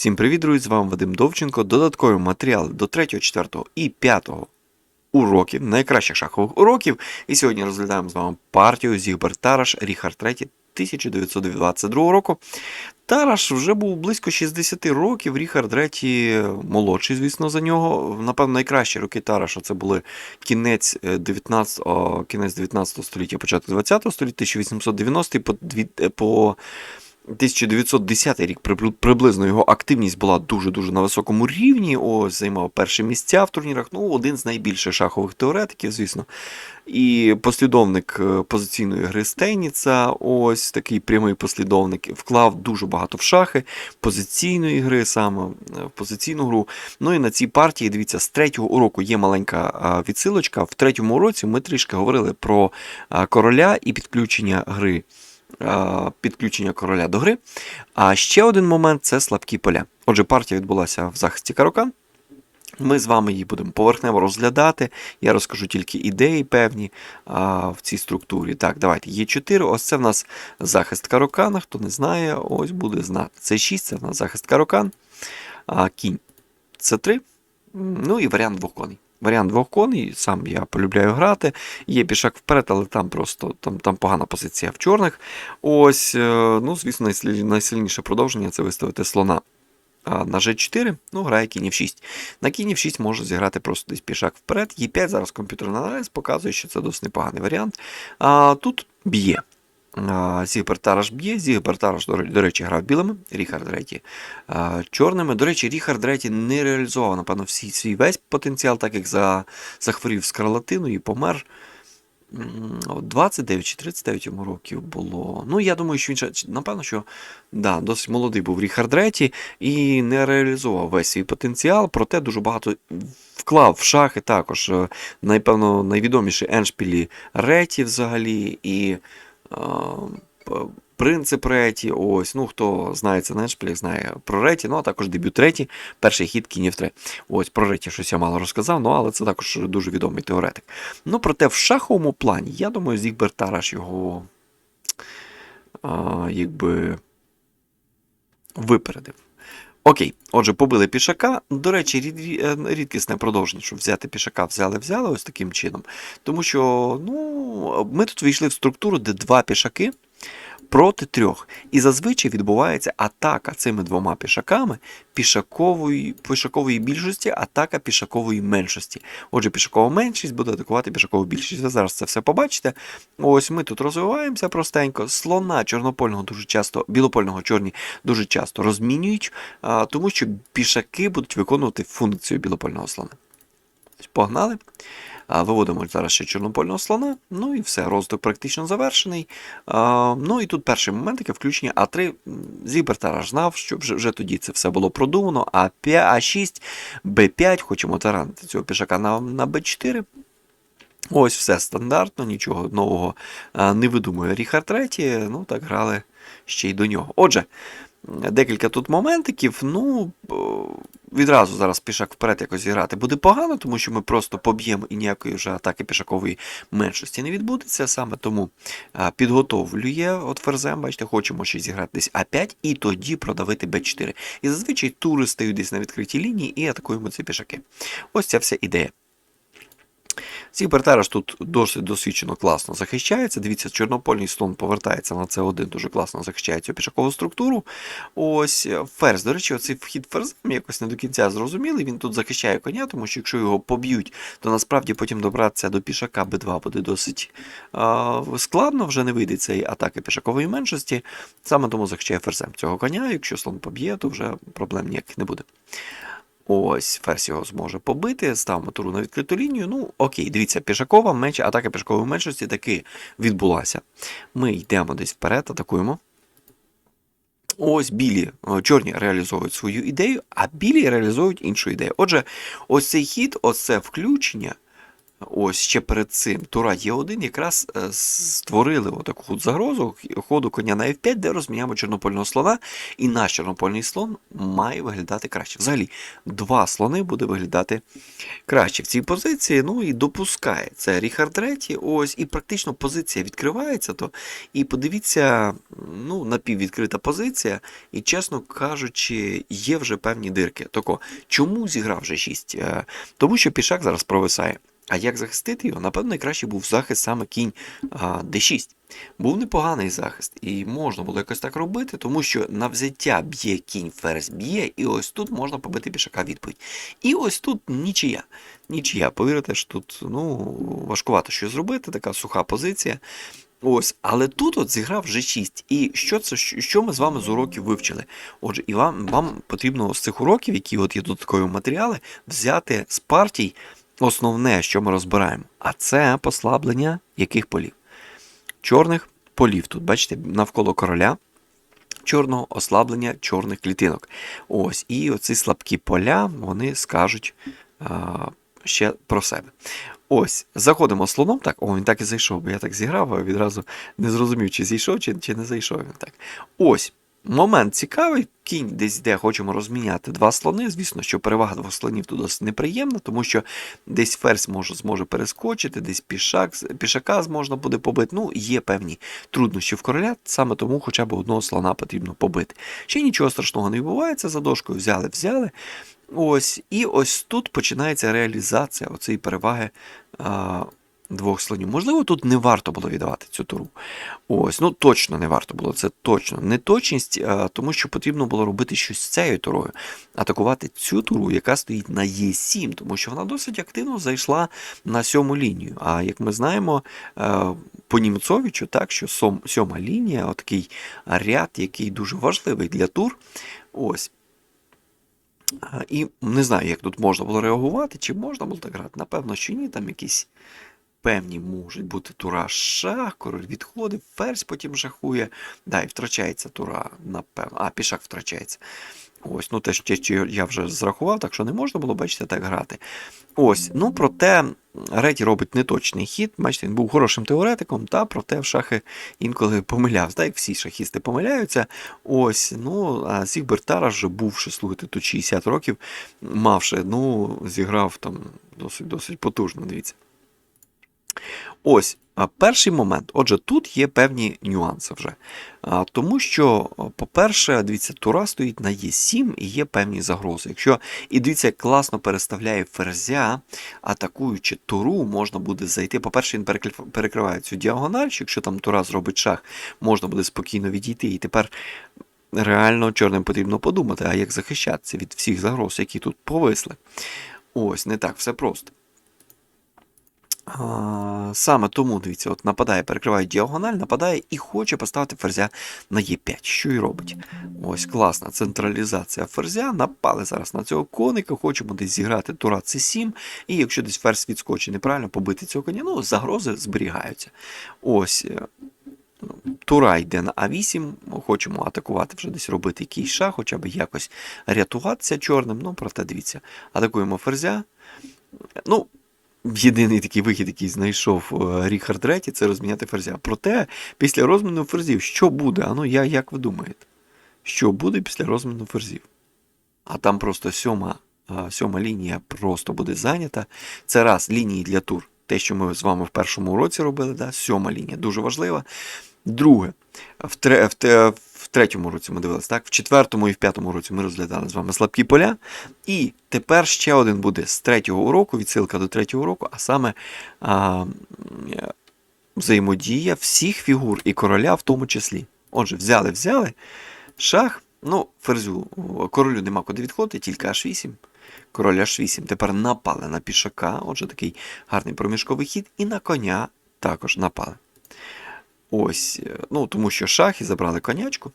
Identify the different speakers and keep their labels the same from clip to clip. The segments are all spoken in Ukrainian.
Speaker 1: Всім привіт, друзі! З вами Вадим Довченко. Додаткові матеріали до 3, 4 і 5 уроків, найкращих шахових уроків. І сьогодні розглядаємо з вами партію Зігбер Тараш Ріхард III 1922 року. Тараш вже був близько 60 років. Ріхард III молодший, звісно, за нього. Напевно, найкращі роки Тараша це були кінець 19, о, кінець 19 століття, початок 20 століття, 1890 по, е, по 1910 рік приблизно його активність була дуже-дуже на високому рівні. Ось займав перші місця в турнірах. Ну, один з найбільших шахових теоретиків, звісно. І послідовник е, позиційної гри Стейніца, ось такий прямий послідовник, вклав дуже багато в шахи, позиційної гри, саме е, в позиційну гру. Ну і на цій партії, дивіться, з третього уроку є маленька відсилочка. В третьому уроці ми трішки говорили про короля і підключення гри. Підключення короля до гри. А ще один момент це слабкі поля. Отже, партія відбулася в захисті Карокан. Ми з вами її будемо поверхнево розглядати. Я розкажу тільки ідеї певні а, в цій структурі. Так, давайте. Є 4. Ось це в нас захист Карокана. Хто не знає, ось буде знати. Це 6, це в нас захист Карокан. А, кінь це 3. Ну і варіант двох коней. Варіант двох коней, сам я полюбляю грати. Є пішак вперед, але там просто там, там погана позиція в чорних. Ось, е, ну, звісно, найсильніше продовження це виставити слона. А на G4, ну, грає кінь в 6. На кінь в 6 може зіграти просто десь пішак вперед. Е5 зараз комп'ютерний аналіз показує, що це досить непоганий варіант. А тут б'є. Зігбер Тараш б'є. Зігбер Тараш, до, речі, грав білими, Ріхард Реті чорними. До речі, Ріхард Реті не реалізував, напевно, всі, свій весь потенціал, так як за, захворів скарлатиною і помер. М, 29 чи 39 йому років було. Ну, я думаю, що він напевно, що да, досить молодий був Ріхард Реті і не реалізував весь свій потенціал, проте дуже багато вклав в шахи також. Е, Напевно, найвідоміші еншпілі Реті взагалі і принцип Реті. Ось, ну хто знається це еншпілях, знає про Реті, ну а також дебют Реті, перший хід кінів 3. Ось про Реті щось я мало розказав, ну але це також дуже відомий теоретик. Ну, проте в шаховому плані, я думаю, Зігбер Тараш його а, якби випередив. Окей, отже, побили пішака. До речі, рід- е, рідкісне продовження, щоб взяти пішака, взяли, взяли ось таким чином. Тому що ну, ми тут війшли в структуру, де два пішаки проти трьох. І зазвичай відбувається атака цими двома пішаками пішакової, пішакової більшості, атака пішакової меншості. Отже, пішакова меншість буде атакувати пішакову більшість. Ви зараз це все побачите. Ось ми тут розвиваємося простенько. Слона чорнопольного дуже часто, білопольного чорні дуже часто розмінюють, тому що пішаки будуть виконувати функцію білопольного слона. Погнали. Виводимо зараз ще чорнопольного слона. Ну і все, розвиток практично завершений. Ну і тут перший момент, таке включення А3. Зібер Тараш знав, що вже, вже тоді це все було продумано. А5, А6, Б5, хочемо таранити цього пішака на, на Б4. Ось все стандартно, нічого нового не видумує Ріхард III. Ну так грали ще й до нього. Отже, декілька тут моментиків. Ну, відразу зараз пішак вперед якось зіграти буде погано, тому що ми просто поб'ємо і ніякої вже атаки пішакової меншості не відбудеться. Саме тому підготовлює от ферзем, бачите, хочемо ще зіграти десь А5 і тоді продавити Б4. І зазвичай тури стають десь на відкритій лінії і атакуємо ці пішаки. Ось ця вся ідея. Сігбер Тараш тут досить досвідчено класно захищається. Дивіться, чорнопольний слон повертається на С1, дуже класно захищає цю пішакову структуру. Ось е, ферзь. До речі, оцей вхід ферзем якось не до кінця зрозумілий. Він тут захищає коня, тому що якщо його поб'ють, то насправді потім добратися до пішака Б2 буде досить а, складно, вже не вийде цієї атаки пішакової меншості. Саме тому захищає ферзем цього коня. Якщо слон поб'є, то вже проблем ніяких не буде. Ось, ферзь його зможе побити, ставимо туру на відкриту лінію. Ну, окей, дивіться, пішакова меч, атака пішакової меншості таки відбулася. Ми йдемо десь вперед, атакуємо. Ось білі, чорні реалізовують свою ідею, а білі реалізують іншу ідею. Отже, ось цей хід, ось це включення Ось ще перед цим Тура Є1 якраз е, створили отаку загрозу ходу коня на F5, де розміняємо чорнопольного слона, і наш чорнопольний слон має виглядати краще. Взагалі, два слони буде виглядати краще в цій позиції. Ну і допускає це Ріхард III, ось, і практично позиція відкривається. то І подивіться, ну, напіввідкрита позиція, і, чесно кажучи, є вже певні дирки. Тако, чому зіграв вже 6? Тому що пішак зараз провисає. А як захистити його? Напевно, найкраще був захист саме кінь D6. Був непоганий захист, і можна було якось так робити, тому що на взяття б'є кінь, ферзь б'є, і ось тут можна побити пішака відповідь. І ось тут нічия. Нічия. Повірите, що тут ну, важкувато щось зробити, така суха позиція. Ось, але тут от зіграв вже 6. І що це, що ми з вами з уроків вивчили? Отже, і вам вам потрібно з цих уроків, які от є додаткові матеріали, взяти з партій основне, що ми розбираємо. А це послаблення яких полів? Чорних полів. Тут, бачите, навколо короля. Чорного ослаблення чорних клітинок. Ось, І оці слабкі поля вони скажуть а, ще про себе. Ось, заходимо слоном. Так, о, він так і зайшов, бо я так зіграв, а відразу не зрозумів, чи зійшов, чи, чи не зайшов він так. Ось. Момент цікавий, кінь десь йде, хочемо розміняти два слони. Звісно, що перевага двох слонів тут досить неприємна, тому що десь ферзь може зможе перескочити, десь пішак, пішака можна буде побити. Ну, є певні труднощі в короля, саме тому хоча б одного слона потрібно побити. Ще нічого страшного не відбувається, за дошкою взяли, взяли. Ось, І ось тут починається реалізація оцієї переваги. А, Двох слонів. Можливо, тут не варто було віддавати цю туру. Ось, ну точно не варто було. Це точно неточність, тому що потрібно було робити щось з цією турою, атакувати цю туру, яка стоїть на Е7, тому що вона досить активно зайшла на сьому лінію. А як ми знаємо, по Німцовичу, так, що сьома лінія, отакий ряд, який дуже важливий для тур. Ось. І не знаю, як тут можна було реагувати, чи можна було так грати. Напевно, що ні, там якісь певні можуть бути тура шах, король відходить, ферзь потім жахує. Да, і втрачається тура, напевно. А, пішак втрачається. Ось, ну те, що я вже зрахував, так що не можна було, бачите, так грати. Ось, ну проте Реті робить неточний хід. Бачите, він був хорошим теоретиком, та проте в шахи інколи помилявся. Так, всі шахісти помиляються. Ось, ну, а Зігбер Тараш вже бувши, слухайте, тут 60 років, мавши, ну, зіграв там досить досить потужно, дивіться. Ось перший момент. Отже, тут є певні нюанси вже. Тому що, по-перше, дивіться, тура стоїть на Е7 і є певні загрози. Якщо і дивіться, як класно переставляє ферзя, атакуючи туру, можна буде зайти. По-перше, він перекриває цю діагональ, що якщо там тура зробить шах, можна буде спокійно відійти. І тепер. Реально чорним потрібно подумати, а як захищатися від всіх загроз, які тут повисли. Ось, не так все просто. Саме тому, дивіться, от нападає, перекриває діагональ, нападає і хоче поставити ферзя на Е5. Що і робить? Ось класна централізація ферзя. Напали зараз на цього коника, хочемо десь зіграти тура С7, і якщо десь ферзь відскочить неправильно, побити цього коня, ну, загрози зберігаються. Ось. Е, тура йде на А8, хочемо атакувати, вже десь робити якийсь шах, хоча б якось рятуватися чорним. Ну, проте дивіться, атакуємо ферзя. Ну, Єдиний такий вихід, який знайшов е, Ріхард Реті, це розміняти ферзя. Проте, після розміну ферзів, що буде? А ну я, як ви думаєте? Що буде після розміну ферзів? А там просто сьома е, сьома лінія просто буде зайнята. Це раз лінії для тур. Те, що ми з вами в першому уроці робили, да? сьома лінія дуже важлива. Друге, в, тре, в, в третьому році ми дивилися, так? В четвертому і в п'ятому році ми розглядали з вами слабкі поля. І тепер ще один буде з третього уроку, відсилка до третього уроку, а саме а, взаємодія всіх фігур і короля в тому числі. Отже, взяли, взяли шах. Ну, ферзю, королю нема куди відходити, тільки H8. Король H8. Тепер напали на пішака. Отже, такий гарний проміжковий хід. І на коня також напали. Ось, е, ну, Тому що шахи забрали конячку.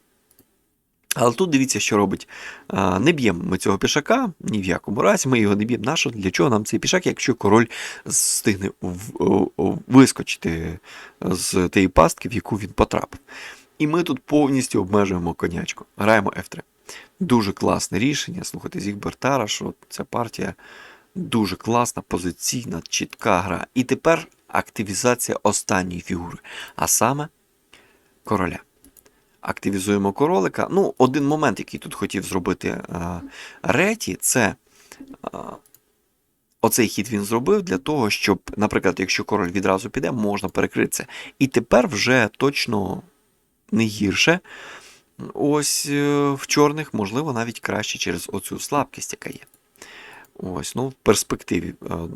Speaker 1: Але тут дивіться, що робить. Не б'ємо ми цього пішака, ні в якому разі, ми його не б'ємо. Нащо? Для чого нам цей пішак, якщо король встигне вискочити з тієї пастки, в яку він потрапив. І ми тут повністю обмежуємо конячку. Граємо F3. Дуже класне рішення. Слухайте, Зігбертара, що ця партія Дуже класна, позиційна, чітка гра. І тепер активізація останньої фігури, а саме короля. Активізуємо королика. Ну, один момент, який тут хотів зробити е, Реті, це е, оцей хід він зробив для того, щоб, наприклад, якщо король відразу піде, можна перекрити це. І тепер вже точно не гірше. Ось е, в чорних, можливо, навіть краще через оцю слабкість, яка є. Ось, ну, в перспективі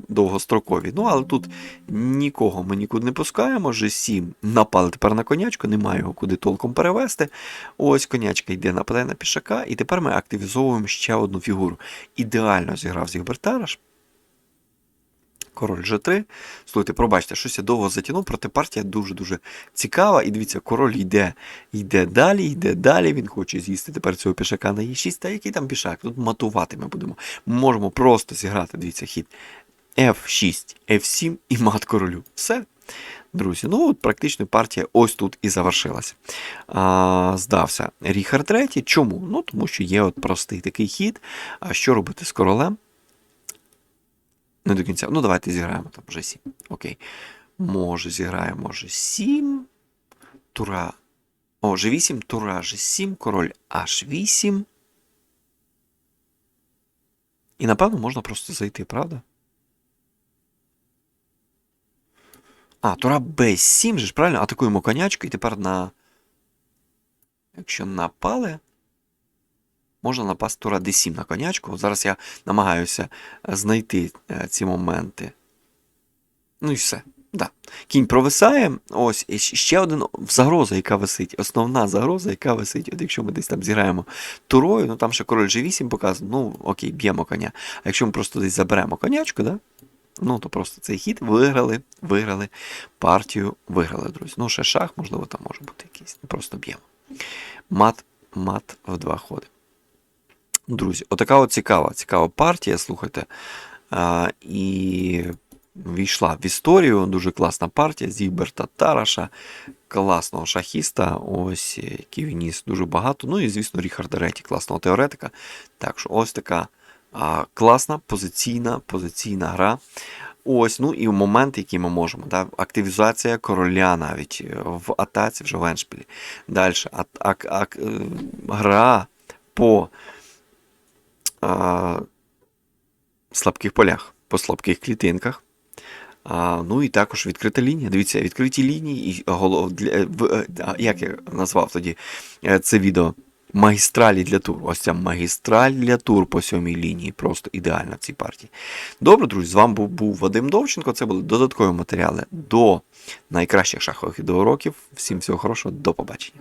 Speaker 1: довгостроковій. Ну, але тут нікого ми нікуди не пускаємо. G7 напали тепер на конячку, немає його куди толком перевести. Ось конячка йде, нападає на пішака, і тепер ми активізовуємо ще одну фігуру. Ідеально зіграв Зігбертараш. Король G3. Слухайте, пробачте, щось я довго затягнув, проте партія дуже-дуже цікава. І дивіться, король йде, йде далі, йде далі. Він хоче з'їсти тепер цього пішака на Е6. Та який там пішак? Тут матувати ми будемо. Можемо просто зіграти, дивіться, хід F6, F7 і мат королю. Все. Друзі, ну от практично партія ось тут і завершилася. А, Здався Ріхард III. Чому? Ну, тому що є от простий такий хід. А що робити з королем? Не до кінця. Ну, давайте зіграємо там вже 7. Окей. Може, зіграємо, може 7. Тура. О, G8, тура G7, король H8. І напевно можна просто зайти, правда? А, тура B7 же ж, правильно? Атакуємо конячку і тепер на. Якщо напали. Можна напасти тура D7 на конячку. Зараз я намагаюся знайти е, ці моменти. Ну і все. Да. Кінь провисає. Ось ще один загроза, яка висить. Основна загроза, яка висить. От якщо ми десь там зіграємо турою, ну там ще король G8 показано, ну окей, б'ємо коня. А якщо ми просто десь заберемо конячку, да? ну то просто цей хід виграли, виграли, партію виграли, друзі. Ну, ще шах, можливо, там може бути якийсь. Просто б'ємо. Мат, мат в два ходи. Друзі, отака от цікава, цікава партія, слухайте. А, і війшла в історію. Дуже класна партія Зігберта Тараша, класного шахіста, ось який він ніс дуже багато. Ну і, звісно, Ріхарда Реті, класного теоретика. Так що ось така а, класна позиційна, позиційна гра. Ось, ну і момент, який ми можемо. Да? Активізація короля навіть е, в атаці вже в Еншпілі. Далі е, гра по а, слабких полях, по слабких клітинках. А, ну і також відкрита лінія. Дивіться, відкриті лінії і голов для в, е, як я назвав тоді е, це відео. Магістралі для тур. Ось ця магістраль для тур по сьомій лінії. Просто ідеальна в цій партії. Добре, друзі, з вами був, був Вадим Довченко. Це були додаткові матеріали до найкращих шахових відеоуроків. Всім всього хорошого, до побачення.